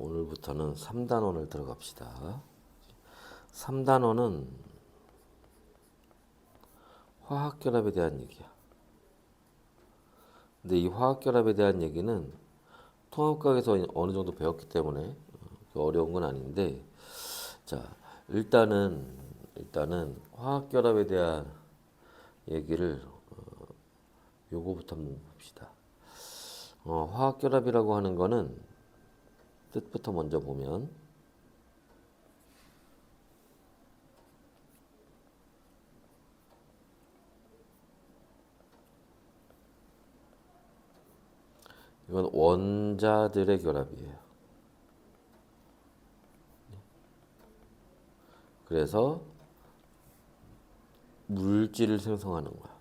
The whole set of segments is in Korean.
오늘부터는 3단원을 들어갑시다. 3단원은 화학결합에 대한 얘기야. 근데 이 화학결합에 대한 얘기는 통합과학에서 어느 정도 배웠기 때문에 어려운 건 아닌데, 자, 일단은, 일단은 화학결합에 대한 얘기를, 어, 요거부터 한번 봅시다. 어, 화학결합이라고 하는 거는 뜻부터 먼저 보면 이건 원자들의 결합이에요. 그래서 물질을 생성하는 거야.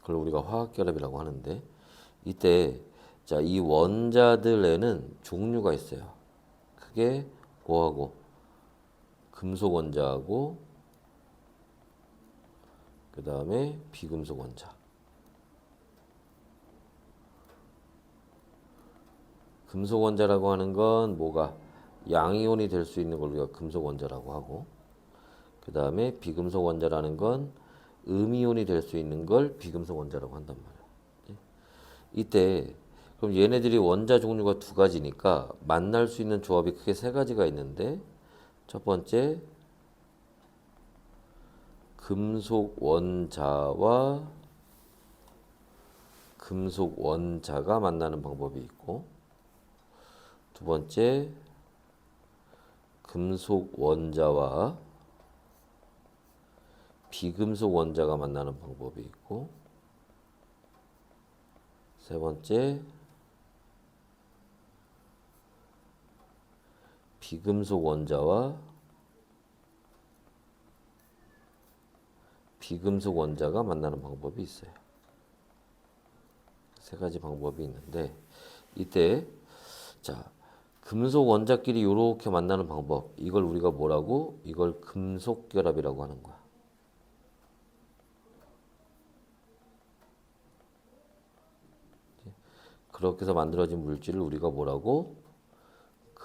그걸 우리가 화학 결합이라고 하는데 이때 자, 이 원자들에는 종류가 있어요. 그게 뭐하고 금속 원자하고 그 다음에 비금속 원자. 금속 원자라고 하는 건 뭐가 양이온이 될 수 있는 걸 우리가 금속 원자라고 하고 그 다음에 비금속 원자라는 건 음이온이 될 수 있는 걸 비금속 원자라고 한단 말이야. 이때 그럼 얘네들이 원자 종류가 두 가지니까 만날 수 있는 조합이 크게 세 가지가 있는데 첫 번째 금속 원자와 금속 원자가 만나는 방법이 있고 두 번째 금속 원자와 비금속 원자가 만나는 방법이 있고 세 번째 비금속 원자와 비금속 원자가 만나는 방법이 있어요. 세 가지 방법이 있는데 이때 자 금속 원자끼리 이렇게 만나는 방법 이걸 우리가 뭐라고 이걸 금속 결합이라고 하는 거야. 그렇게 해서 만들어진 물질을 우리가 뭐라고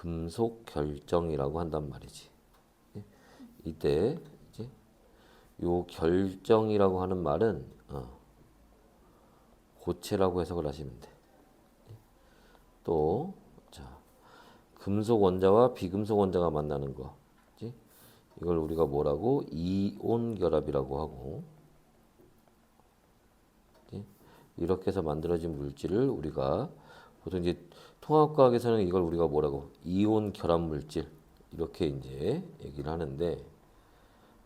금속 결정이라고 한단 말이지. 이때 이제 요 결정이라고 하는 말은 어, 고체라고 해석을 하시면 돼. 또 자, 금속 원자와 비금속 원자가 만나는 거. 그치? 이걸 우리가 뭐라고 이온 결합이라고 하고 그치? 이렇게 해서 만들어진 물질을 우리가 보통 이제 통합과학에서는 이걸 우리가 뭐라고? 이온 결합 물질. 이렇게 이제 얘기를 하는데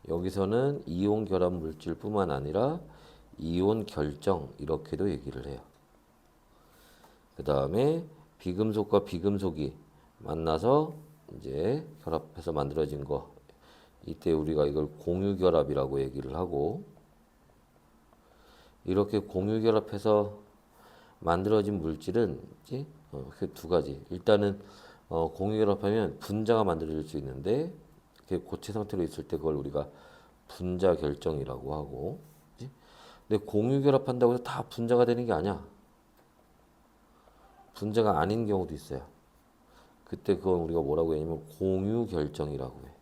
여기서는 이온 결합 물질뿐만 아니라 이온 결정 이렇게도 얘기를 해요. 그 다음에 비금속과 비금속이 만나서 이제 결합해서 만들어진 거. 이때 우리가 이걸 공유 결합이라고 얘기를 하고 이렇게 공유 결합해서 만들어진 물질은 이제 어, 그두 가지. 일단은 어, 공유 결합하면 분자가 만들어질 수 있는데 이렇게 고체 상태로 있을 때 그걸 우리가 분자 결정이라고 하고. 그치? 근데 공유 결합한다고 해서 다 분자가 되는 게 아니야. 분자가 아닌 경우도 있어요. 그때 그건 우리가 뭐라고 했냐면 공유 결정이라고 해.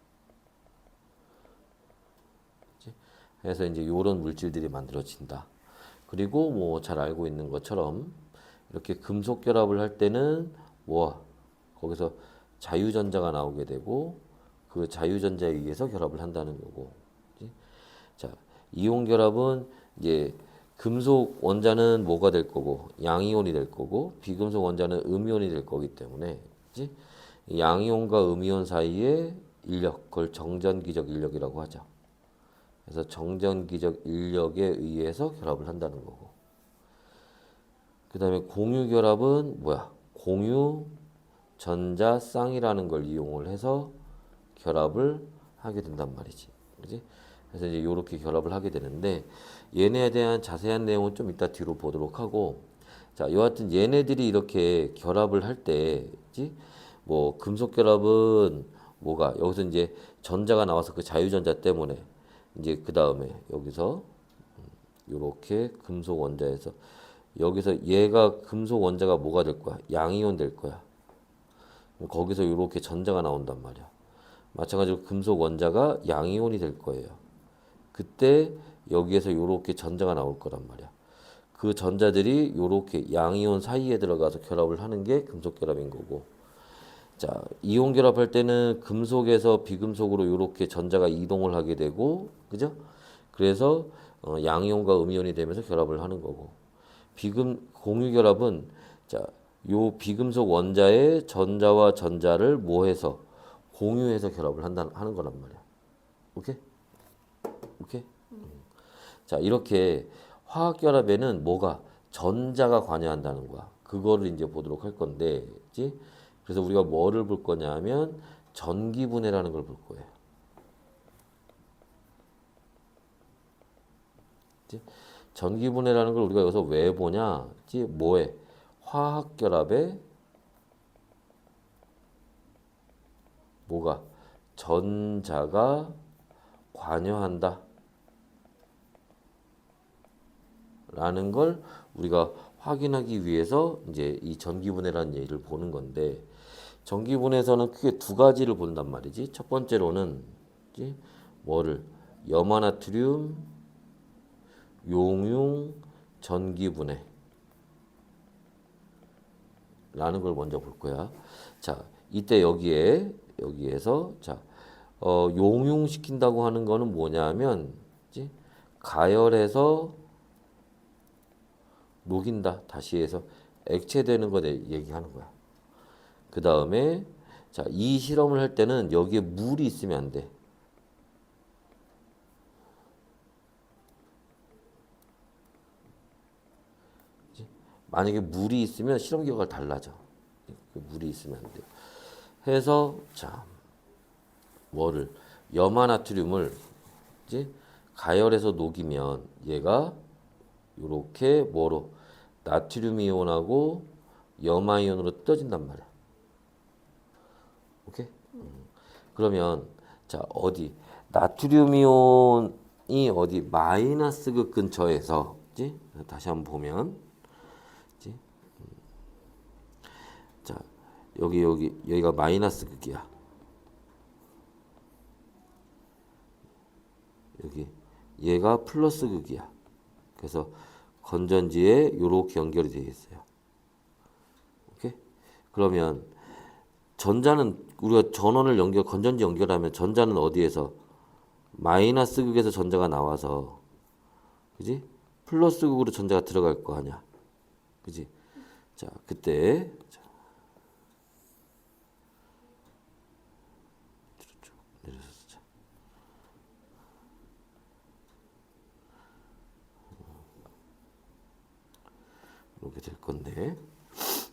그래서 이제 이런 물질들이 만들어진다. 그리고 뭐 잘 알고 있는 것처럼 이렇게 금속 결합을 할 때는 뭐 거기서 자유전자가 나오게 되고 그 자유전자에 의해서 결합을 한다는 거고. 자, 이온 결합은 이제 금속 원자는 뭐가 될 거고 양이온이 될 거고 비금속 원자는 음이온이 될 거기 때문에? 양이온과 음이온 사이의 인력 그걸 정전기적 인력이라고 하죠. 그래서 정전기적 인력에 의해서 결합을 한다는 거고. 그 다음에 공유 결합은 뭐야? 공유 전자 쌍이라는 걸 이용을 해서 결합을 하게 된단 말이지. 그지? 그래서 이제 이렇게 결합을 하게 되는데 얘네에 대한 자세한 내용은 좀 이따 뒤로 보도록 하고 자, 여하튼 얘네들이 이렇게 결합을 할 때, 지? 뭐 금속 결합은 뭐가 여기서 이제 전자가 나와서 그 자유전자 때문에 이제 그 다음에 여기서 이렇게 금속 원자에서 여기서 얘가 금속 원자가 뭐가 될 거야? 양이온 될 거야. 거기서 이렇게 전자가 나온단 말이야. 마찬가지로 금속 원자가 양이온이 될 거예요. 그때 여기에서 이렇게 전자가 나올 거란 말이야. 그 전자들이 이렇게 양이온 사이에 들어가서 결합을 하는 게 금속 결합인 거고. 자, 이온 결합할 때는 금속에서 비금속으로 이렇게 전자가 이동을 하게 되고, 그죠? 그래서 어, 양이온과 음이온이 되면서 결합을 하는 거고. 비금 공유 결합은 자, 요 비금속 원자의 전자와 전자를 모해서 공유해서 결합을 한다 하는 거란 말이야. 오케이? 오케이? 음. 자, 이렇게 화학 결합에는 뭐가 전자가 관여한다는 거야. 그거를 이제 보도록 할 건데, 그지? 그래서 우리가 뭐를 볼 거냐면 전기 분해라는 걸 볼 거예요. 그지? 전기 분해라는 걸 우리가 여기서 왜 보냐? 그지? 뭐에? 화학 결합에 뭐가 전자가 관여한다. 라는 걸 우리가 확인하기 위해서 이제 이 전기분해라는 얘기를 보는 건데 전기분해에서는 크게 두 가지를 본단 말이지. 첫 번째로는 이제 뭐를 염화나트륨 용융 전기분해 라는 걸 먼저 볼 거야. 자, 이때 여기에 여기에서 자, 어, 용융시킨다고 하는 거는 뭐냐면 이제 가열해서 녹인다. 다시 해서 액체되는 거 얘기하는 거야. 그 다음에 자, 이 실험을 할 때는 여기에 물이 있으면 안 돼. 만약에 물이 있으면 실험 결과가 달라져. 그 물이 있으면 안 돼요. 해서 자 뭐를 염화나트륨을 이제 가열해서 녹이면 얘가 이렇게 뭐로 나트륨 이온하고 염화 이온으로 떠진단 말이야. 오케이? 음. 그러면 자 어디 나트륨 이온이 어디 마이너스 극 근처에서 지 다시 한번 보면 지 음. 자 여기 여기 여기가 마이너스 극이야. 여기 얘가 플러스 극이야. 그래서 건전지에 이렇게 연결이 되어 있어요. 오케이? 그러면 전자는 우리가 전원을 연결 건전지 연결하면 전자는 어디에서 마이너스 극에서 전자가 나와서 그지? 플러스 극으로 전자가 들어갈 거 아니야. 그지? 자, 그때. 이렇게 될 건데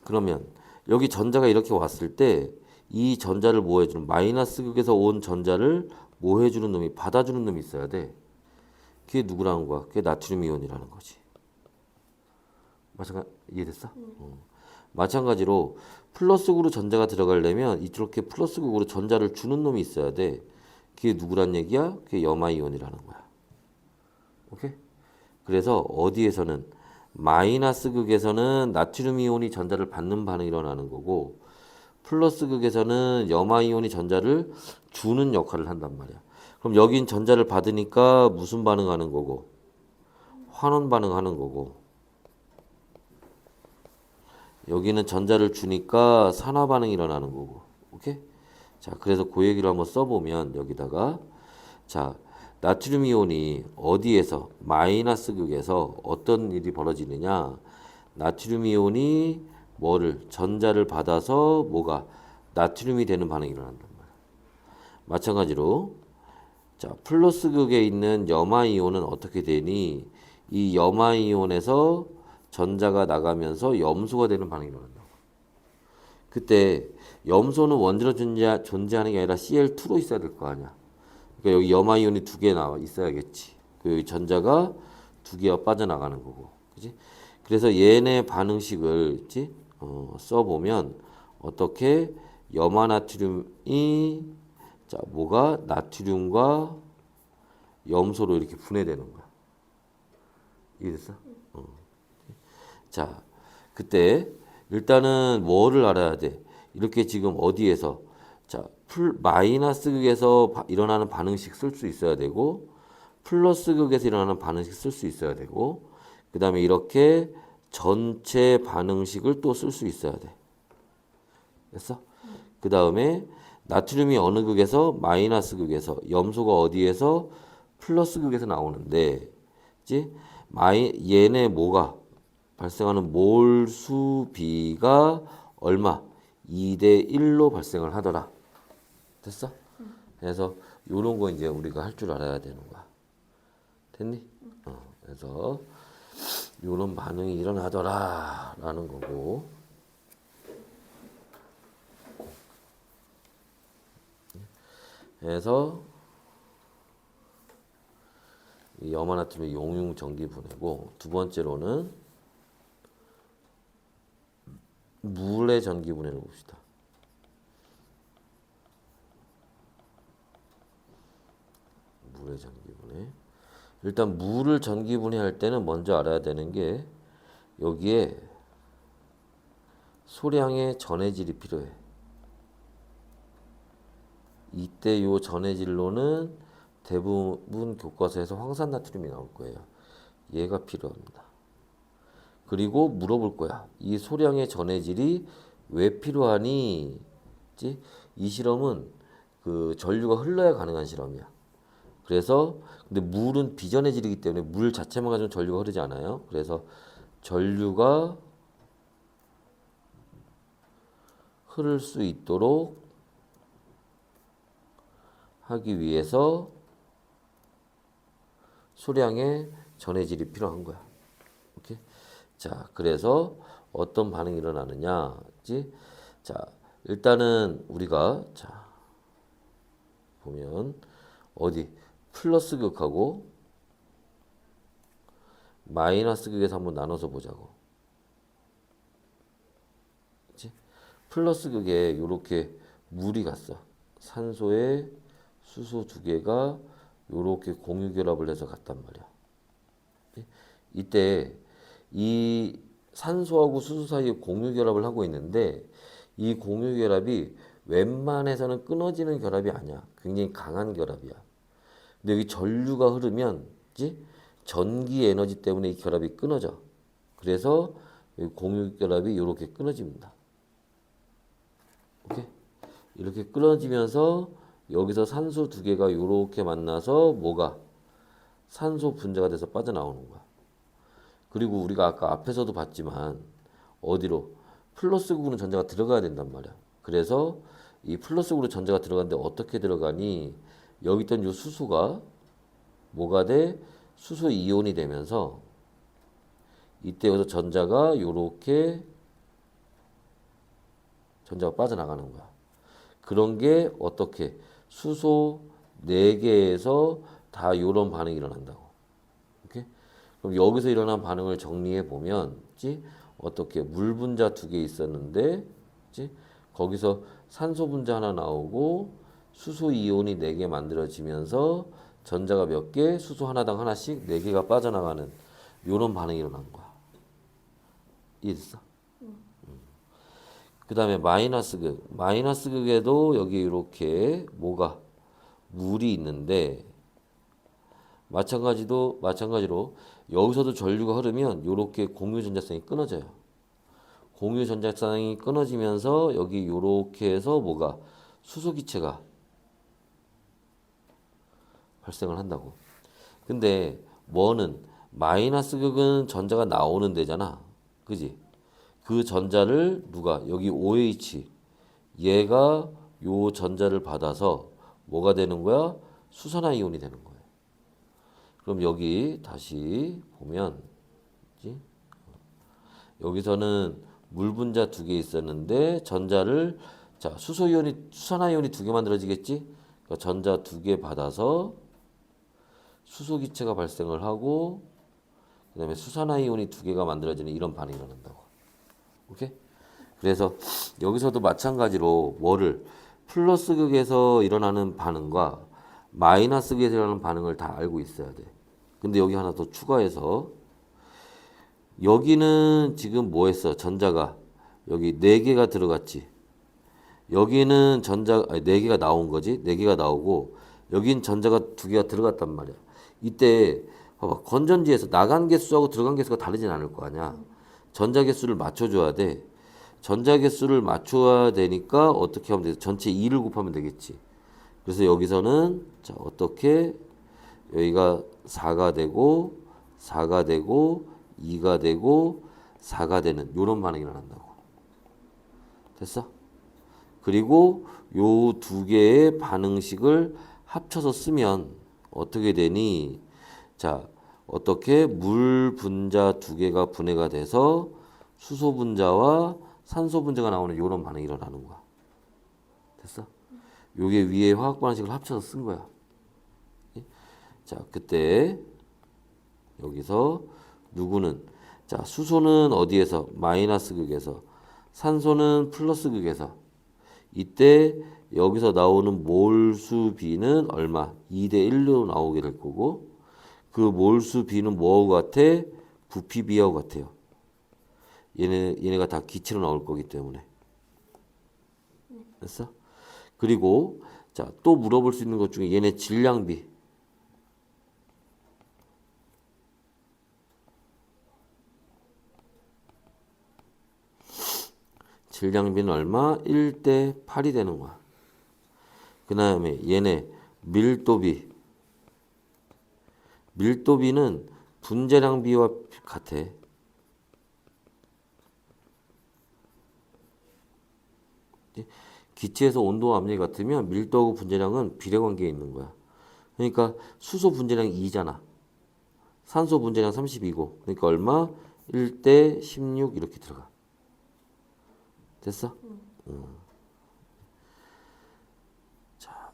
그러면 여기 전자가 이렇게 왔을 때 이 전자를 뭐 해주는 마이너스 극에서 온 전자를 뭐 해주는 놈이 받아주는 놈이 있어야 돼 그게 누구라는 거야 그게 나트륨 이온이라는 거지 마찬가지 이해됐어? 어. 마찬가지로 플러스 극으로 전자가 들어가려면 이렇게 플러스 극으로 전자를 주는 놈이 있어야 돼 그게 누구란 얘기야? 그게 염화 이온이라는 거야 오케이? 그래서 어디에서는 마이너스 극에서는 나트륨 이온이 전자를 받는 반응이 일어나는 거고 플러스 극에서는 염화 이온이 전자를 주는 역할을 한단 말이야. 그럼 여긴 전자를 받으니까 무슨 반응하는 거고 환원 반응하는 거고 여기는 전자를 주니까 산화 반응이 일어나는 거고 오케이? 자 그래서 그 얘기를 한번 써보면 여기다가 자 나트륨 이온이 어디에서 마이너스 극에서 어떤 일이 벌어지느냐 나트륨 이온이 뭐를 전자를 받아서 뭐가 나트륨이 되는 반응이 일어난단 말이야. 마찬가지로 자 플러스 극에 있는 염화 이온은 어떻게 되니? 이 염화 이온에서 전자가 나가면서 염소가 되는 반응이 일어난다 그때 염소는 원자로 존재, 존재하는 게 아니라 Cl2로 있어야 될 거 아니야. 그러니까 여기 염화 이온이 두 개 나와 있어야겠지. 그 전자가 두 개가 빠져나가는 거고, 그지? 그래서 얘네 반응식을 지 어, 써보면 어떻게 염화 나트륨이 자 뭐가 나트륨과 염소로 이렇게 분해되는 거야. 이해됐어? 어. 자 자, 그때 일단은 뭐를 알아야 돼? 이렇게 지금 어디에서 자, 풀 마이너스 극에서 바- 일어나는 반응식 쓸 수 있어야 되고 플러스 극에서 일어나는 반응식 쓸 수 있어야 되고 그 다음에 이렇게 전체 반응식을 또 쓸 수 있어야 돼. 됐어? 그 다음에 나트륨이 어느 극에서 마이너스 극에서 염소가 어디에서 플러스 극에서 나오는데 지 마이 얘네 뭐가 발생하는 몰수 비가 얼마? 2대 1로 발생을 하더라. 됐어? 그래서 요런 거 이제 우리가 할 줄 알아야 되는 거야. 됐니? 어, 그래서 요런 반응이 일어나더라 라는 거고. 그래서 이 염화나트륨의 용융 전기 분해고 두 번째로는 물의 전기 분해를 봅시다. 물의 전기분해. 일단 물을 전기 분해할 때는 먼저 알아야 되는 게 여기에 소량의 전해질이 필요해. 이때 요 전해질로는 대부분 교과서에서 황산나트륨이 나올 거예요. 얘가 필요합니다. 그리고 물어볼 거야. 이 소량의 전해질이 왜 필요하니? 지? 이 실험은 그 전류가 흘러야 가능한 실험이야. 그래서 근데 물은 비전해질이기 때문에 물 자체만 가지고 전류가 흐르지 않아요. 그래서 전류가 흐를 수 있도록 하기 위해서 소량의 전해질이 필요한 거야. 오케이? 자, 그래서 어떤 반응이 일어나느냐 지? 자, 일단은 우리가 자 보면 어디 플러스 극하고 마이너스 극에서 한번 나눠서 보자고. 그치? 플러스 극에 이렇게 물이 갔어. 산소에 수소 두 개가 이렇게 공유 결합을 해서 갔단 말이야. 예? 이때 이 산소하고 수소 사이에 공유 결합을 하고 있는데 이 공유 결합이 웬만해서는 끊어지는 결합이 아니야. 굉장히 강한 결합이야. 근데 여기 전류가 흐르면 지 전기 에너지 때문에 이 결합이 끊어져. 그래서 공유 결합이 이렇게 끊어집니다. 오케이? 이렇게 끊어지면서 여기서 산소 두 개가 이렇게 만나서 뭐가 산소 분자가 돼서 빠져나오는 거야. 그리고 우리가 아까 앞에서도 봤지만 어디로 플러스 극으로 전자가 들어가야 된단 말이야. 그래서 이 플러스 극으로 전자가 들어가는데 어떻게 들어가니? 여기 있던 요 수소가 뭐가 돼? 수소 이온이 되면서 이때 여기서 전자가 요렇게 전자가 빠져나가는 거야. 그런 게 어떻게 수소 4개에서 다 요런 반응이 일어난다고. 오케이? 그럼 여기서 일어난 반응을 정리해 보면 지 어떻게 물 분자 두 개 있었는데 지 거기서 산소 분자 하나 나오고 수소 이온이 4개 만들어지면서 전자가 몇 개, 수소 하나당 하나씩 4개가 빠져나가는 요런 반응이 일어난 거야. 이해됐어? 그 다음에 마이너스 극. 마이너스 극에도 여기 이렇게 뭐가 물이 있는데 마찬가지도 마찬가지로 여기서도 전류가 흐르면 이렇게 공유 전자성이 끊어져요. 공유 전자성이 끊어지면서 여기 이렇게 해서 뭐가 수소 기체가 발생을 한다고. 근데 뭐는 마이너스 극은 전자가 나오는 데잖아. 그지? 그 전자를 누가 여기 OH 얘가 요 전자를 받아서 뭐가 되는 거야? 수산화 이온이 되는 거예요. 그럼 여기 다시 보면 그지? 여기서는 물 분자 두 개 있었는데 전자를 자 수소 이온이 수산화 이온이 두 개 만들어지겠지? 그러니까 전자 두 개 받아서 수소 기체가 발생을 하고 그 다음에 수산화 이온이 두 개가 만들어지는 이런 반응이 일어난다고. 오케이? 그래서 여기서도 마찬가지로 뭐를 플러스 극에서 일어나는 반응과 마이너스 극에서 일어나는 반응을 다 알고 있어야 돼. 근데 여기 하나 더 추가해서 여기는 지금 뭐 했어? 전자가 여기 네 개가 들어갔지. 여기는 전자 네 개가 나온 거지. 네 개가 나오고 여긴 전자가 두 개가 들어갔단 말이야. 이때 봐봐 건전지에서 나간 개수하고 들어간 개수가 다르진 않을 거 아니야. 전자 개수를 맞춰줘야 돼. 전자 개수를 맞춰야 되니까 어떻게 하면 돼? 전체 2를 곱하면 되겠지. 그래서 여기서는 자 어떻게 여기가 4가 되고 4가 되고 2가 되고 4가 되는 요런 반응이 일어난다고. 됐어? 그리고 요 두 개의 반응식을 합쳐서 쓰면 어떻게 되니? 자, 어떻게 물 분자 두 개가 분해가 돼서 수소 분자와 산소 분자가 나오는 요런 반응이 일어나는 거야. 됐어? 요게 위에 화학 반응식을 합쳐서 쓴 거야. 예? 자, 그때 여기서 누구는 자, 수소는 어디에서 마이너스 극에서 산소는 플러스 극에서 이때 여기서 나오는 몰수 B는 얼마? 2대 1로 나오게 될 거고 그 몰수 B는 뭐하고 같아? 부피 B하고 같아요. 얘네 얘네가 다 기체로 나올 거기 때문에. 됐어? 그리고 자, 또 물어볼 수 있는 것 중에 얘네 질량비 질량비는 얼마? 1대 8이 되는 거야. 그 다음에 얘네 밀도비. 밀도비는 분자량 비와 같아. 기체에서 온도와 압력이 같으면 밀도하고 분자량은 비례관계에 있는 거야. 그러니까 수소 분자량이 2잖아. 산소 분자량 32고. 그러니까 얼마? 1대 16 이렇게 들어가. 됐어? 응. 자,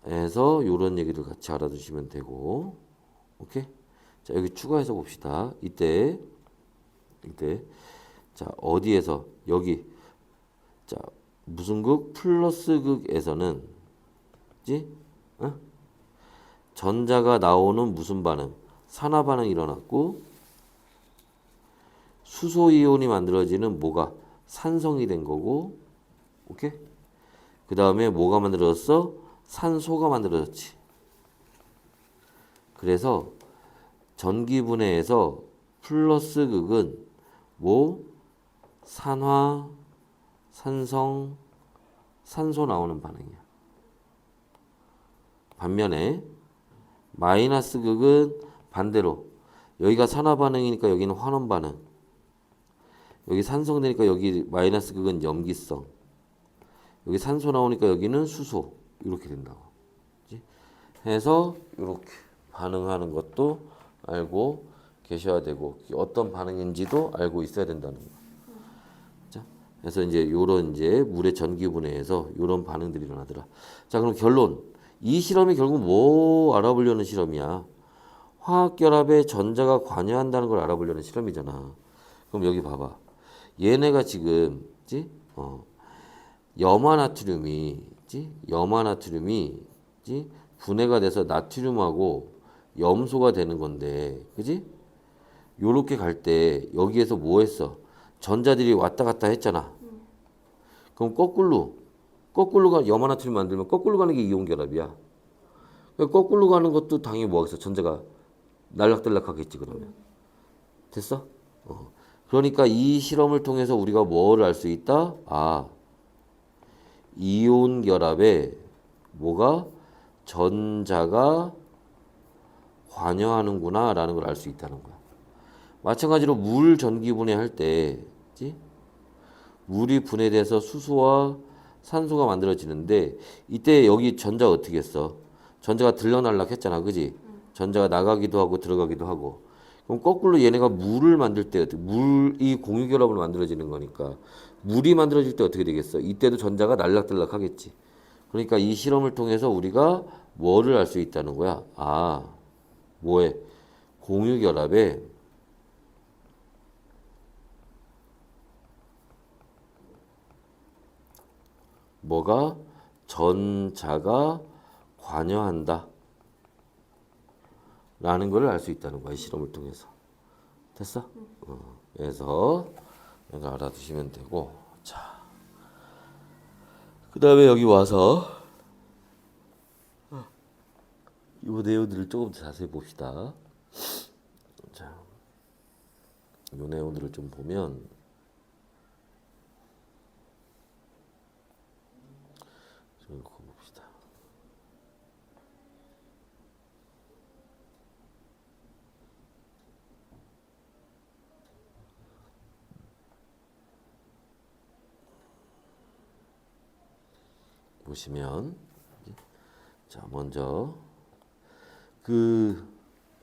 해서 요런 얘기들 같이 알아두시면 되고. 오케이? 자, 여기 추가해서 봅시다. 이때 이때 자, 어디에서 여기 자, 무슨 극 플러스 극에서는 지? 어? 전자가 나오는 무슨 반응? 산화 반응이 일어났고 수소 이온이 만들어지는 뭐가 산성이 된 거고 오케이? 그 다음에 뭐가 만들어졌어? 산소가 만들어졌지. 그래서 전기 분해에서 플러스 극은 뭐 산화, 산성, 산소 나오는 반응이야. 반면에 마이너스 극은 반대로 여기가 산화 반응이니까 여기는 환원 반응. 여기 산성 되니까 여기 마이너스 극은 염기성. 여기 산소 나오니까 여기는 수소. 이렇게 된다고. 해서 이렇게 반응하는 것도 알고 계셔야 되고 어떤 반응인지도 알고 있어야 된다는 거. 자, 그래서 이제 요런 이제 물의 전기 분해에서 요런 반응들이 일어나더라. 자, 그럼 결론. 이 실험이 결국 뭐 알아보려는 실험이야? 화학 결합에 전자가 관여한다는 걸 알아보려는 실험이잖아. 그럼 여기 봐봐. 얘네가 지금, 지? 어, 염화나트륨이, 지? 염화나트륨이, 지? 분해가 돼서 나트륨하고 염소가 되는 건데, 그지? 요렇게 갈 때 여기에서 뭐 했어? 전자들이 왔다 갔다 했잖아. 그럼 거꾸로, 거꾸로 가, 염화나트륨 만들면 거꾸로 가는 게 이온 결합이야. 거꾸로 가는 것도 당연히 뭐가 있어? 전자가 날락달락 하겠지, 그러면. 됐어? 어. 그러니까 이 실험을 통해서 우리가 뭐를 알 수 있다? 아, 이온 결합에 뭐가 전자가 관여하는구나 라는 걸 알 수 있다는 거야. 마찬가지로 물 전기 분해할 때, 지? 물이 분해돼서 수소와 산소가 만들어지는데 이때 여기 전자 어떻게 했어? 전자가 들락날락 했잖아, 그지? 전자가 나가기도 하고 들어가기도 하고. 그럼 거꾸로 얘네가 물을 만들 때 물이 공유 결합으로 만들어지는 거니까 물이 만들어질 때 어떻게 되겠어? 이때도 전자가 날락달락 하겠지. 그러니까 이 실험을 통해서 우리가 뭐를 알 수 있다는 거야? 아, 뭐에? 공유 결합에 뭐가 전자가 관여한다. 라는 걸 알 수 있다는 거야, 이 실험을 통해서. 됐어? 어, 그래서 이거 알아두시면 되고 자. 그 다음에 여기 와서 이 내용들을 조금 더 자세히 봅시다. 자. 이 내용들을 좀 보면 좀 읽어 봅시다. 보시면 자 먼저 그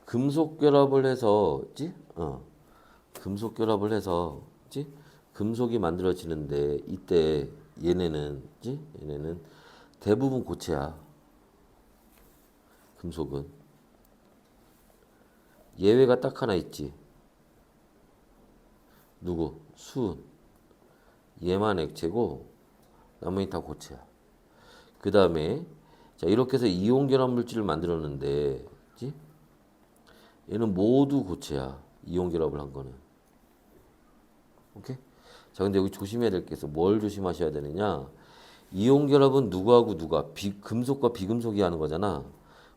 금속 결합을 해서지? 어 금속 결합을 해서지? 금속이 만들어지는데 이때 얘네는 지? 얘네는 대부분 고체야. 금속은. 예외가 딱 하나 있지. 누구? 수은. 얘만 액체고 나머지 다 고체야 그 다음에 자 이렇게 해서 이온 결합 물질을 만들었는데 그지? 얘는 모두 고체야 이온 결합을 한 거는. 오케이? 자 근데 여기 조심해야 될 게 있어. 뭘 조심하셔야 되느냐? 이온 결합은 누구하고 누가? 비, 금속과 비금속이 하는 거잖아.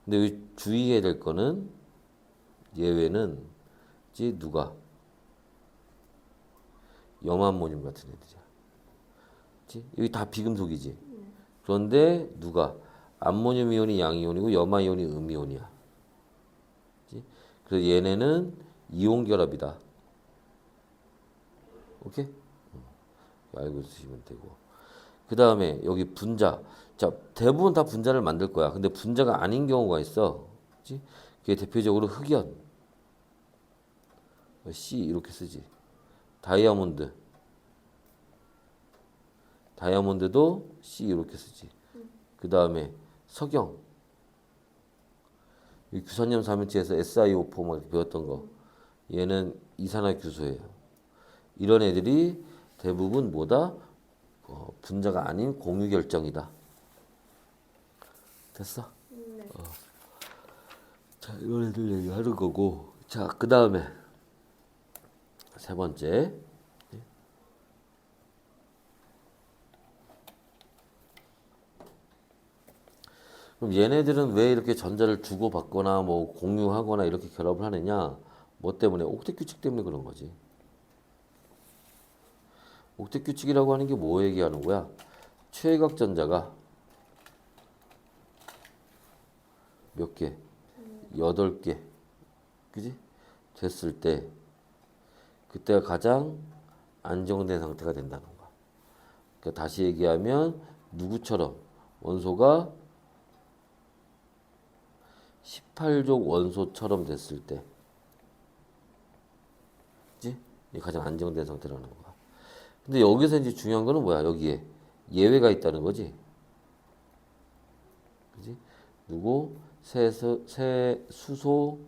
근데 여기 주의해야 될 거는 예외는 지 누가? 염암모늄 같은 애들이야. 그치? 여기 다 비금속이지 그런데 누가 암모늄 이온이 양이온이고 염화 이온이 음이온이야. 그래서 얘네는 이온 결합이다. 오케이? 어, 알고 있으시면 되고. 그 다음에 여기 분자. 자, 대부분 다 분자를 만들 거야. 근데 분자가 아닌 경우가 있어. 그치? 그게 대표적으로 흑연. C 이렇게 쓰지. 다이아몬드. 다이아몬드도 C 이렇게 쓰지. 그 다음에 석영. 이 규산염 삼일체에서 SiO4 막 배웠던 거. 얘는 이산화규소예요. 이런 애들이 대부분 뭐다? 어, 분자가 아닌 공유 결정이다. 됐어? 네. 자, 이런 애들 얘기하는 거고. 자, 그 다음에 세 번째. 그럼 얘네들은 왜 이렇게 전자를 주고받거나 뭐 공유하거나 이렇게 결합을 하느냐? 뭐 때문에? 옥텟 규칙 때문에 그런 거지. 옥텟 규칙이라고 하는 게 뭐 얘기하는 거야? 최각 전자가 몇 개? 여덟 개. 그지? 됐을 때 그때가 가장 안정된 상태가 된다는 거야. 그러니까 다시 얘기하면 누구처럼 원소가 18족 원소처럼 됐을 때? 이게 가장 안정된 상태라는 거야. 근데 여기서 이제 중요한 거는 뭐야? 여기에 예외가 있다는 거지. 그지? 누구? 새, 새 수소,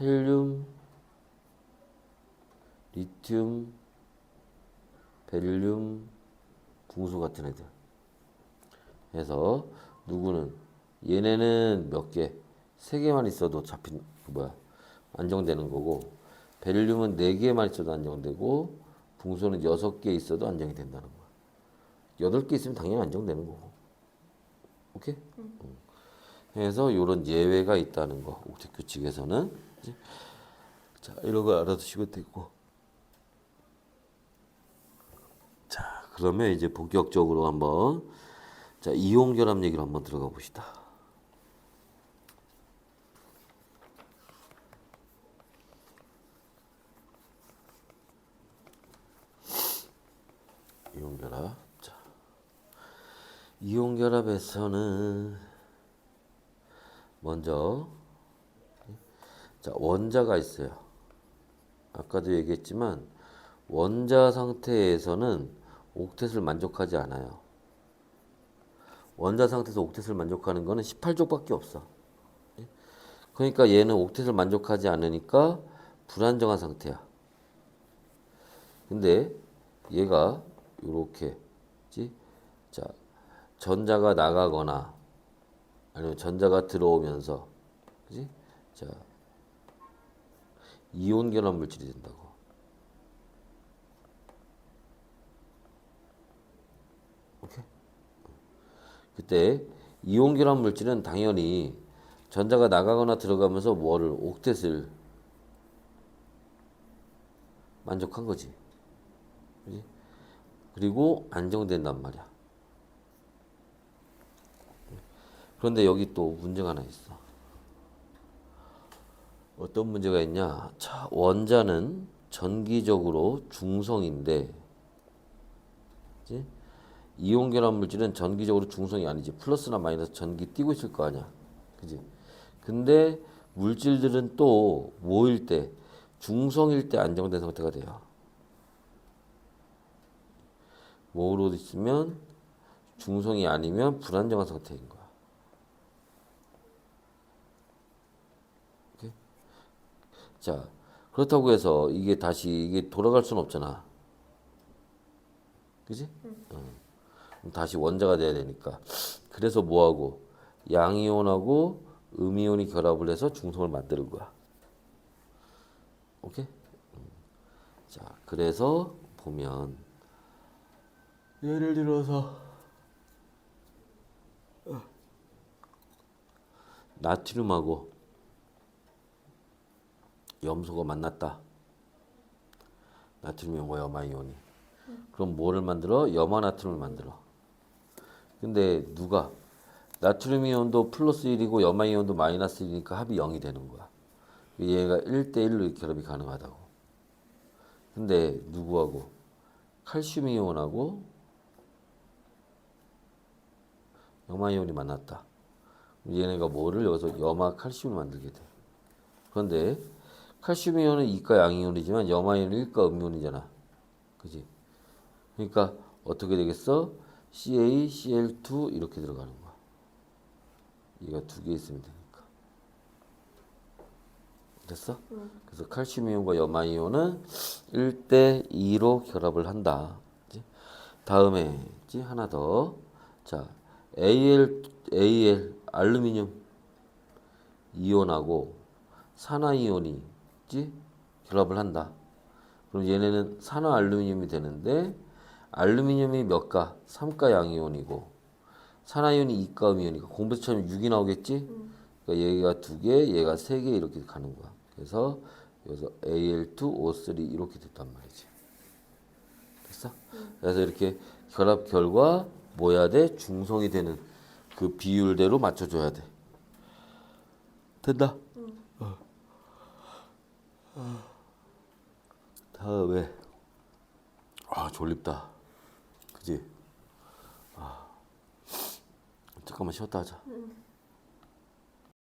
헬륨, 리튬, 베릴륨, 붕소 같은 애들. 해서 누구는 얘네는 몇 개? 세 개만 있어도 잡힌 그 뭐야 안정되는 거고 베릴륨은 네 개만 있어도 안정되고 붕소는 여섯 개 있어도 안정이 된다는 거야. 여덟 개 있으면 당연히 안정되는 거고. 오케이? 응. 그래서 이런 예외가 있다는 거 옥텟 규칙에서는 그치? 자 이런 거 알아두시면 되고. 자 그러면 이제 본격적으로 한번 자 이온 결합 얘기를 한번 들어가 봅시다. 이온 결합. 자, 이온 결합에서는 먼저 자 원자가 있어요. 아까도 얘기했지만 원자 상태에서는 옥텟을 만족하지 않아요. 원자 상태에서 옥텟을 만족하는 거는 18족밖에 없어. 그러니까 얘는 옥텟을 만족하지 않으니까 불안정한 상태야. 근데 얘가? 자, 전자가 나가거나 아니면 전자가 들어오면서 그지? 자, 이온 결합 물질이 된다고. 오케이. 그때 이온 결합 물질은 당연히 전자가 나가거나 들어가면서 뭐를 옥텟을 만족한 거지. 그지? 그리고 안정된단 말이야. 그런데 여기 또 문제가 하나 있어. 어떤 문제가 있냐? 자, 원자는 전기적으로 중성인데, 그지? 이온 결합 물질은 전기적으로 중성이 아니지. 플러스나 마이너스 전기 띄고 있을 거 아니야. 그지? 근데 물질들은 또 뭐일 때, 중성일 때 안정된 상태가 돼요. 뭐로 있으면 중성이 아니면 불안정한 상태인 거야. 오케이? 자, 그렇다고 해서 이게 다시 이게 돌아갈 수는 없잖아. 그지? 어. 그럼 다시 원자가 돼야 되니까. 그래서 뭐하고 양이온하고 음이온이 결합을 해서 중성을 만드는 거야. 오케이? 음. 자, 그래서 보면 예를 들어서 어. 나트륨하고 염소가 만났다. 나트륨이온과 염화이온이. 그럼 뭐를 만들어? 염화나트륨을 만들어. 근데 누가 나트륨 이온도 플러스 1이고 염화 이온도 마이너스 1이니까 합이 0이 되는 거야. 얘가 1대 1로 결합이 가능하다고. 근데 누구하고? 칼슘 이온하고 염화 이온이 만났다. 얘네가 뭐를 여기서 염화 칼슘을 만들게 돼. 그런데 칼슘 이온은 이가 양이온이지만 염화 이온은 일가 음이온이잖아. 그지? 그러니까 어떻게 되겠어? CaCl2 이렇게 들어가는 거야. 얘가 두 개 있으면 되니까. 됐어? 그래서 칼슘 이온과 염화 이온은 1대 2로 결합을 한다. 그지? 다음에 그지? 하나 더. 자, Al Al 알루미늄 이온하고 산화 이온이 그지? 결합을 한다. 그럼 얘네는 산화 알루미늄이 되는데 알루미늄이 몇 가? 3가 양이온이고 산화이온이 2가 음이온이고 공부처럼 6이 나오겠지? 그러니까 얘가 두 개, 얘가 세개 이렇게 가는 거야. 그래서 여기서 Al2O3 이렇게 됐단 말이지. 됐어? 그래서 이렇게 결합 결과 뭐 해야 돼? 중성이 되는 그 비율대로 맞춰줘야 돼. 된다? 어. 다음에 아 졸립다. 그지? 아 잠깐만 쉬었다 하자.